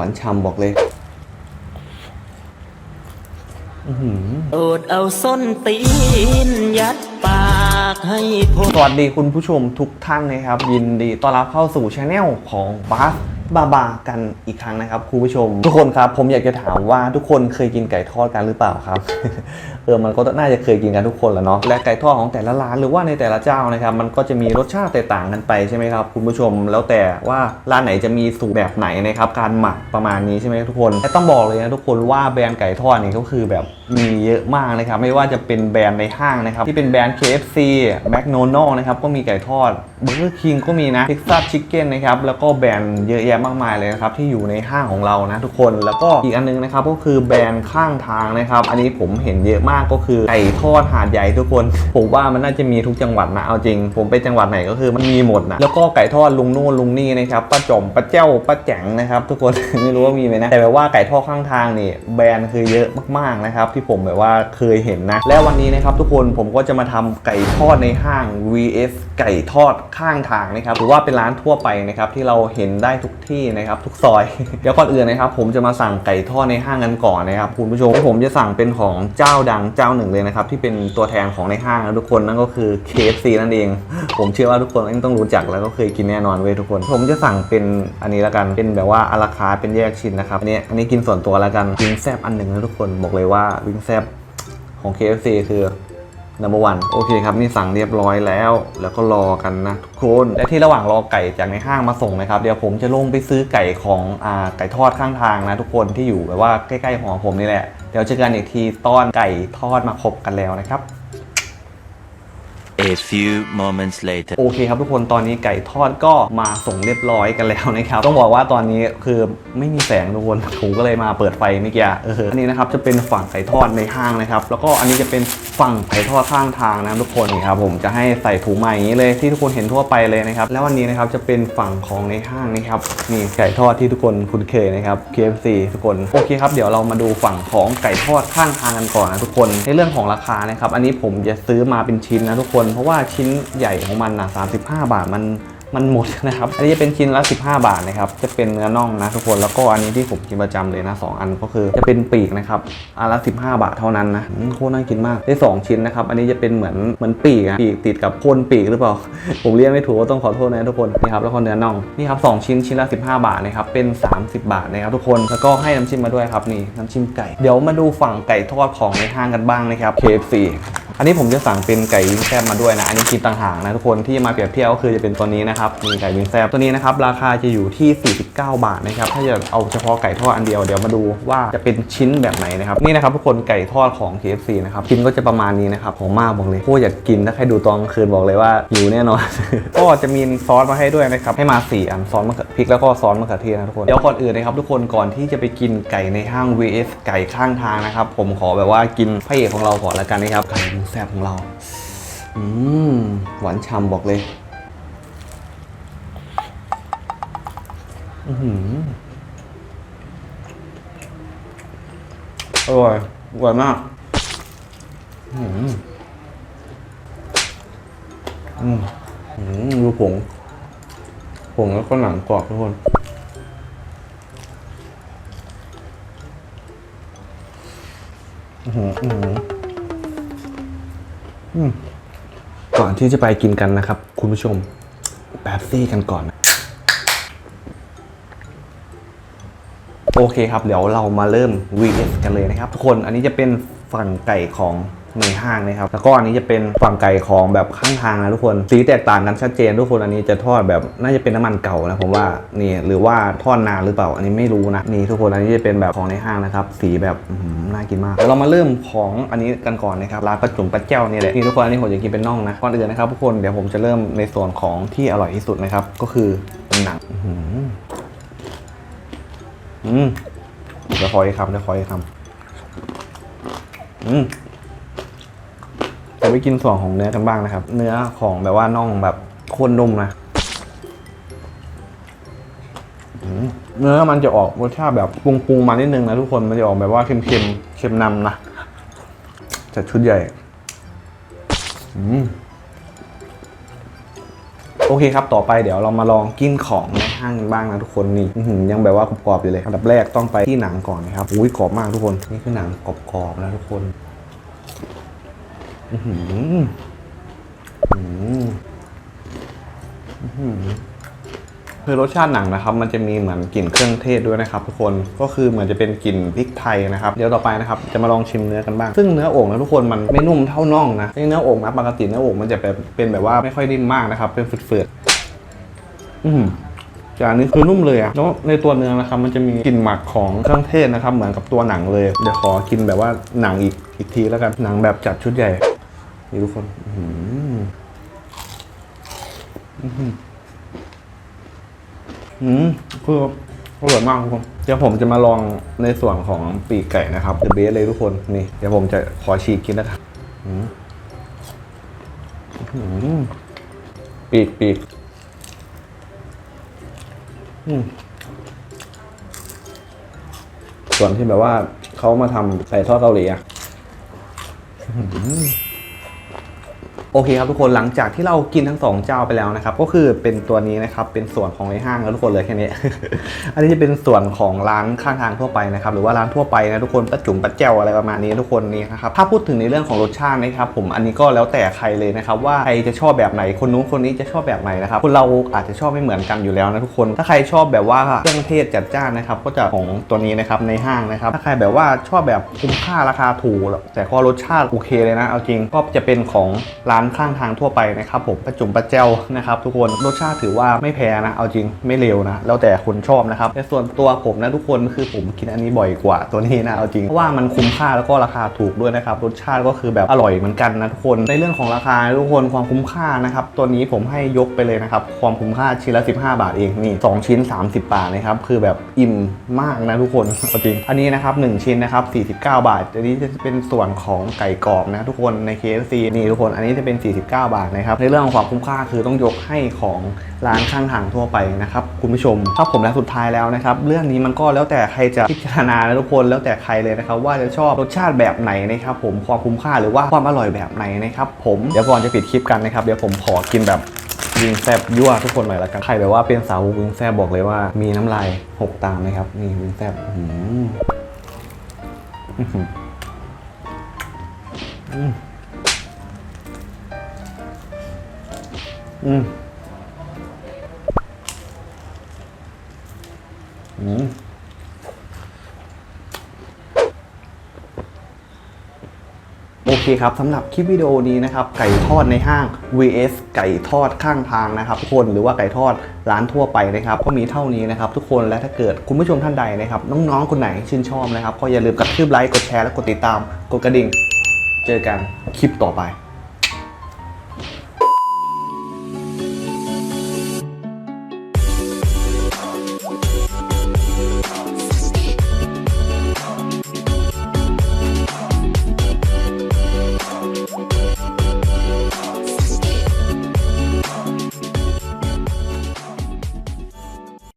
วานฉ่ำบอกเลยอื้อหือโดดเอาส้นตีนยัดปากให้พ้สวัสดีคุณผู้ชมทุกท่านนะครับ ยินดีต้อนรับเข้าสู่ช anel ของบาส บาบากันอีกครั้งนะครับคุณผู้ชม ทุกคนครับ ผมอยากจะถามว่าทุกคนเคยกินไก่ทอดกันหรือเปล่าครับ เออมันก็น่าจะเคยกินกันทุกคนแหละเนาะและไก่ทอดของแต่ละร้านหรือว่าในแต่ละเจ้านะครับ มันก็จะมีรสชาติแตกต่างกันไปใช่ไหมครับคุณผู้ชม แล้วแต่ว่าร้านไหนจะมีสูตรแบบไหนนะครับการหมักประมาณนี้ใช่ไหมทุกคนแต่ต้องบอกเลยนะทุกคนว่าแบรนด์ไก่ทอดนี่ก็คือแบบมีเยอะมากนะครับไม่ว่าจะเป็นแบรนด์ในห้างนะครับที่เป็นแบรนด์ KFC McDonald นะครับก็มีไก่ทอด Burger King ก็มีนะ Texas Chicken นะครับแล้วก็แบรนด์เยอะแยะมากมายเลยนะครับที่อยู่ในห้างของเรานะทุกคนแล้วก็อีกอันนึงนะครับก็คือแบรนด์ข้างทางนะครับอันนี้ผมเห็นเยอะมากก็คือไก่ทอดหาดใหญ่ทุกคน ผมว่ามันน่าจะมีทุกจังหวัดนะเอาจริง ผมไปจังหวัดไหนก็คือมันมีหมดนะแล้วก็ไก่ทอดลุงนู่นลุงนี่นะครับป้าจอมป้าเจ้าป้าแจ๋งนะครับทุกคน ไม่รู้ว่ามีไหมนะแต่แบบว่าไก่ทอดข้างทางนี่แบรนด์คือเยอะมากๆนะครับที่ผมแบบว่าเคยเห็นนะ และวันนี้นะครับทุกคนผมก็จะมาทำไก่ทอดในห้าง vs ไก่ทอดข้างทางนะครับหรือว่าเป็นร้านทั่วไปนะครับที่เราเห็นได้ทุกที่นะครับทุกซอย เดี๋ยวก่อนอื่นนะครับผมจะมาสั่งไก่ทอดในห้างกันก่อนนะครับคุณผู้ชมผมจะสั่งเป็นของเจ้าดังเจ้าหนึ่งเลยนะครับที่เป็นตัวแทนของในห้างนะทุกคนนั่นก็คือ KFC นั่นเอง ผมเชื่อว่าทุกคนต้องรู้จักแล้วก็เคยกินแน่นอนเว้ยทุกคน ผมจะสั่งเป็นอันนี้ละกันเป็นแบบว่าอาราคาเป็นแยกชิ้นนะครับอันนี้อันนี้กินส่วนตัวละกันวิงแซบอันหนึ่งนะทุกคนบอกเลยว่าวิงแซบของ KFC คือ number one โอเคครับ นี่สั่งเรียบร้อยแล้ว แล้วก็รอกันนะทุกคน และที่ระหว่างรอไก่จากในห้างมาส่งนะครับ เดี๋ยวผมจะลงไปซื้อไก่ของอ่าไก่ทอดข้างทางนะทุกคนที่อยู่แบบว่าใกล้ๆหอผมนี่แหละ เดี๋ยวเจอกันอีกทีตอนไก่ทอดมาครบกันแล้วนะครับ A few moments later. โอเคครับทุกคนตอนนี้ไก่ทอดก็มาส่งเรียบร้อยกันแล้วนะครับต้องบอกว่าตอนนี้คือไม่มีแสงทุกคนผมก็เลยมาเปิดไฟเมื่อกี้เอออันนี้นะครับจะเป็นฝั่งไก่ทอดในห้างนะครับแล้วก็อันนี้จะเป็นฝั่งไก่ทอดข้างทางนะทุกคนนี่ครับผมจะให้ใส่ถุงมาอย่างนี้เลยที่ทุกคนเห็นทั่วไปเลยนะครับแล้ววันนี้นะครับจะเป็นฝั่งของในห้างนะครับนี่ไก่ทอดที่ทุกคนคุ้นเคยนะครับ KFC ทุกคนโอเคครับเดี๋ยวเรามาดูฝั่งของไก่ทอดข้างทางกันก่อนนะทุกคนในเรื่องของราคานะครับอันนี้ผมจะซื้อมาเป็นชิ้นนะทุกคนเพราะว่าชิ้นใหญ่ของมันนะ35 บาทมัน มันหมดนะครับ อันนี้จะเป็นชิ้นละ 15 บาทนะครับ จะเป็นเนื้อน่องนะทุกคน แล้วก็อันนี้ที่ผมกินประจำเลยนะสองอันก็คือจะเป็นปีกนะครับอันละ 15 บาทเท่านั้นนะโคตรน่ากินมาก ได้ 2 ชิ้นนะครับ อันนี้จะเป็นเหมือนเหมือนปีกอะปีกติดกับโคนปีกหรือเปล่า ผมเรียกไม่ถูกก็ต้องขอโทษนะทุกคนนี่ครับ แล้วก็เนื้อน่อง นี่ครับสองชิ้นชิ้นละ 15 บาทนะครับ เป็น 30 บาทนะครับทุกคน แล้วก็ให้น้ำจิ้มมาด้วยครับนี่น้ำจิ้มไก่ เดี๋ยวมาดูฝั่งไก่ทอดของในห้างกันบ้างนะครับ KFC อันนี้ผมจะสั่งเป็นไก่วิงแซบมาด้วยนะ อันนี้กินต่างหากนะทุกคนที่มาเปรียบเทียบก็คือจะเป็นตัวนี้นะครับมีไก่วิงแซบตัวนี้นะครับราคาจะอยู่ที่ 49 บาทนะครับถ้าจะเอาเฉพาะไก่ทอดอันเดียวเดี๋ยวมาดูว่าจะเป็นชิ้นแบบไหนนะครับนี่นะครับทุกคนไก่ทอดของ KFC นะครับชิ้นก็จะประมาณนี้นะครับของมากบอกเลยโคตรอยากกินถ้าใครดูตอนกลางคืนบอกเลยว่าหิวแน่นอน ก็จะมีซอสมาให้ด้วยนะครับให้มา 4 อันซอสมะเขือพริกแล้วก็ซอสมะเขือเทศนะทุกคนเดี๋ยวก่อนอื่นนะครับทุกคนก่อนที่จะไปกินไก่ในห้าง vs ไก่ข้างทางนะครับผมขอแบบว่ากินพระเอกของเราก่อนละกันนะครับไก่หมูแซ่บของเรา อืมหวานฉ่ำบอกเลย อือหืออร่อยอร่อยมาก อืมอืมอืมดูผง ผงแล้วก็หนังกรอบทุกคน อือหืออือหืออืมก่อนที่จะไปกินกันนะครับ คุณผู้ชม แป๊บซี่กันก่อน โอเคครับ เดี๋ยวเรามาเริ่ม vs กันเลยนะครับ ทุกคนอันนี้จะเป็นฝั่งไก่ของในห้างนะครับ แล้วก็อันนี้จะเป็นฝั่งไก่ของแบบข้างทางนะทุกคนสีแตกต่างกันชัดเจนทุกคนอันนี้จะทอดแบบน่าจะเป็นน้ำมันเก่านะผมว่านี่หรือว่าทอดนานหรือเปล่า อันนี้ไม่รู้นะนี่ทุกคนอันนี้จะเป็นแบบของในห้างนะครับสีแบบน่ากินมากเดี๋ยวเรามาเริ่มของอันนี้กันก่อนนะครับร้านประจุมประเจ้านี่แหละนี่ทุกคนอันนี้ผมจะกินเป็นน่องนะก่อนอื่นนะครับทุกคนเดี๋ยวผมจะเริ่มในส่วนของที่อร่อยที่สุดนะครับก็คือหนัง อืมเดี๋ยวคอยคำเดี๋ยวคอยคำอืมจะไปกินส่วนของเนื้อกันบ้างนะครับ เนื้อของแบบว่าน่องแบบโคนนุ่มนะมเนื้อมันจะออกรสชาติแบบปรุงปรุงๆมานิดนึงนะทุกคนมันจะออกแบบว่าเค็มเค็มๆเค็มนำนะจัดชุดใหญ่ อืม โอเคครับ ต่อไปเดี๋ยวเรามาลองกินของในห้างกันบ้างนะทุกคนนี่ยังแบบว่ากรอบๆอยู่เลยอันดับแรกต้องไปที่หนังก่อนนะครับอุ้ยกรอบมากทุกคนนี่คือหนังกรอบๆนะทุกคนอืมอืมอืม คือรสชาติหนังนะครับ มันจะมีเหมือนกลิ่นเครื่องเทศด้วยนะครับทุกคนก็คือเหมือนจะเป็นกลิ่นพริกไทยนะครับเดี๋ยวต่อไปนะครับจะมาลองชิมเนื้อกันบ้าง ซึ่งเนื้อโอ่งนะทุกคนมันไม่นุ่มเท่าน่องนะเนื้อโอ่งนะปกติเนื้อโอ่งมันจะเป็นเป็นแบบว่าไม่ค่อยนิ่มมากนะครับ เป็นฝืดๆอืมจานนี้คือนุ่มเลยอะแล้วในตัวเนื้อนะครับ มันจะมีกลิ่นหมักของเครื่องเทศนะครับ เหมือนกับตัวหนังเลยเดี๋ยวขอกินแบบว่าหนังอีกอีกทีแล้วกันหนังแบบจัดชุดใหญ่นี่ทุกคนอื้อหืออื้ อืมคืออร่อยมากทุกคนเดี๋ยวผมจะมาลองในส่วนของปีกไก่นะครับเดอะเบสเลยทุกคนนี่เดี๋ยวผมจะขอฉีกกินนะครับอืมอื้อหือปีกปีกอืมส่วนที่แบบว่าเขามาทำใส่ทอดเกาหลีอะ โอเคครับทุกคนหลังจากที่เรากินทั้งสองเจ้าไปแล้วนะครับ ก็คือเป็นตัวนี้นะครับเป็นส่วนของในห้างแล้วทุกคนเลยแค่นี้ อันนี้จะเป็นส่วนของร้านข้างทางทั่วไปนะครับหรือว่าร้านทั่วไปนะทุกคนปะจุมปะแจวอะไรประมาณนี้ทุกคนนี่นะครับถ้าพูดถึงในเรื่องของรสชาตินะครับผมอันนี้ก็แล้วแต่ใครเลยนะครับว่าใครจะชอบแบบไหนคนนู้นคนนี้จะชอบแบบไหนนะครับคนเราอาจจะชอบไม่เหมือนกันอยู่แล้วนะทุกคน ถ้าใครชอบแบบว่าเครื่องเทศจัดจ้านนะครับก็จะของตัวนี้นะครับในห้างนะครับถ้าใครแบบว่าชอบแบบคุ้มค่าราคาถูกแต่ก็รสชาติโอเคเลยนะเอาจริงก็จะเป็นของร้านข้างทางทั่วไปนะครับผมประจุมประแจวนะครับทุกคนรสชาติถือว่าไม่แพ้นะ เอาจริงไม่เลวนะ แล้วแต่คนชอบนะครับแต่ส่วนตัวผมนะทุกคนคือผมกินอันนี้บ่อยกว่าตัวนี้นะเอาจริงเพราะว่ามันคุ้มค่าแล้วก็ราคาถูกด้วยนะครับรสชาติก็คือแบบอร่อยเหมือนกันนะทุกคนในเรื่องของราคาทุกคนความคุ้มค่านะครับตัวนี้ผมให้ยกไปเลยนะครับความคุ้มค่าชิ้นละ 15 บาทเองนี่สองชิ้น 30 บาทนะครับคือแบบอิ่มมากนะทุกคนเอาจริงอันนี้นะครับ1ชิ้นนะครับ49 บาทอันนี้จะเป็นส่วนของไก่กรอบนะทุกคนใน KFC นี่ทุกคนอันนี้จะเป็น็น 49 บาทนะครับ ในเรื่องของความคุ้มค่าคือต้องยกให้ของร้านข้างทางทั่วไปนะครับคุณผู้ชมถ้าผมและสุดท้ายแล้วนะครับ เรื่องนี้มันก็แล้วแต่ใครจะพิจารณาทุกคนแล้วแต่ใครเลยนะครับ ว่าจะชอบรสชาติแบบไหนนะครับ ผมความคุ้มค่าหรือว่าความอร่อยแบบไหนนะครับ ผมเดี๋ยวก่อนจะปิดคลิปกันนะครับเดี๋ยวผมขอกินแบบวิงแซบยั่วทุกคนหน่อยละกันใครแบบว่าเป็นสาววิงแซบบอกเลยว่า มีน้ำลายหกตามนะครับนี่วิงแซบอื้อหืออื้อหืออืม อืมอืมโอเคครับสำหรับคลิปวิดีโอนี้นะครับไก่ทอดในห้าง vs ไก่ทอดข้างทางนะครับทุกคนหรือว่าไก่ทอดร้านทั่วไปนะครับก็มีเท่านี้นะครับทุกคนและถ้าเกิดคุณผู้ชมท่านใดนะครับน้องๆคนไหนชื่นชอบนะครับก็อย่าลืมกดทืบไลค์กดแชร์และกดติดตาม กดกระดิ่ง เจอกันคลิปต่อไป